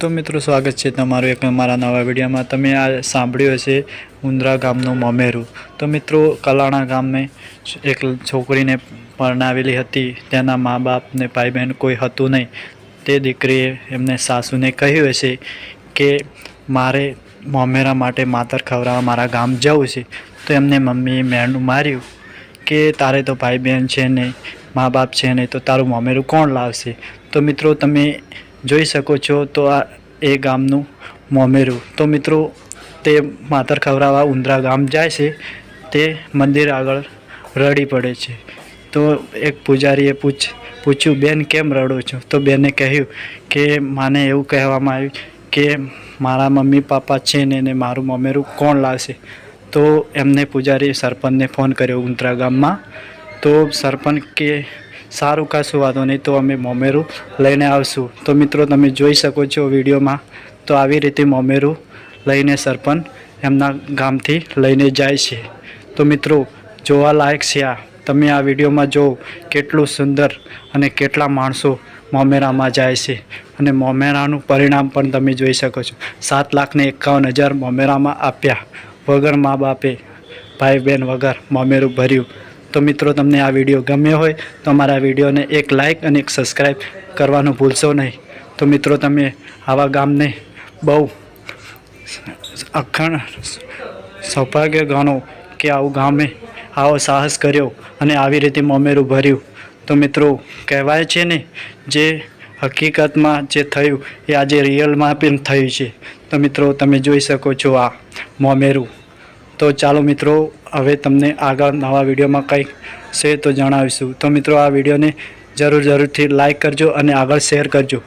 તો મિત્રો સ્વાગત છે તમારું એક મારા નવા વિડીયોમાં. તમે આ સાંભળ્યું હશે ઉંદરા ગામનું મમેરું. તો મિત્રો, કલાણા ગામે એક છોકરીને પરણાવેલી હતી. તેના મા બાપને ભાઈ બહેન કોઈ હતું નહીં. તે દીકરીએ એમને સાસુને કહ્યું હશે કે, મારે મોમેરા માટે માતર ખવડાવવા મારા ગામ જવું છે. તો એમને મમ્મીએ મેણું માર્યું કે, તારે તો ભાઈ બહેન છે નહીં મા બાપ છે નહીં તો તારું મોમેરું કોણ લાવશે? તો મિત્રો, તમે જોઈ શકો છો તો આ એ ગામનું મોમેરું. તો મિત્રો, તે માતર ખવરાવા ઉંદરા ગામ જાય છે. તે મંદિર આગળ રડી પડે છે. તો એક પૂજારીએ પૂછ, પૂછ્યું, બેન, કેમ રડો છો? તો બેને કહ્યું કે, માને એવું કહેવામાં આવ્યું કે મારા મમ્મી પપ્પા છે ને એને મારું મમેરું કોણ લાવશે? તો એમને પૂજારી સરપંચને ફોન કર્યો ઉંદરા ગામમાં. તો સરપંચ કે સારું કશું વાંધો નહીં, તો અમે મોમેરું લઈને આવશું. તો મિત્રો, તમે જોઈ શકો છો વિડીયોમાં, તો આવી રીતે મોમેરું લઈને સરપંચ એમના ગામથી લઈને જાય છે. તો મિત્રો જોવાલાયક છે આ. તમે આ વિડીયોમાં જુઓ કેટલું સુંદર અને કેટલા માણસો મોમેરામાં જાય છે. અને મોમેરાનું પરિણામ પણ તમે જોઈ શકો છો. સાત લાખને એકાવન હજાર મોમેરામાં આપ્યા. વગર મા બાપે, ભાઈ બહેન વગર મોમેરું ભર્યું. તો મિત્રો, તમને આ વીડિયો ગમ્યો હોય તો અમારા વિડીયોને એક લાઈક અને એક સબસ્ક્રાઈબ કરવાનું ભૂલશો નહીં. તો મિત્રો, તમે આવા ગામને બહુ અખંડ સૌભાગ્ય ગણો કે આવું ગામે આવો સાહસ કર્યો અને આવી રીતે મોમેરું ભર્યું. તો મિત્રો, કહેવાય છે ને, જે હકીકતમાં જે થયું એ આજે રિયલમાં પણ થયું છે. તો મિત્રો, તમે જોઈ શકો છો આ મોમેરું. તો ચાલો મિત્રો, હવે તમને આગળ નવા વિડીયોમાં કંઈક છે તો જણાવીશું. તો મિત્રો, આ વિડીયોને જરૂર જરૂરથી લાઈક કરજો અને આગળ શેર કરજો.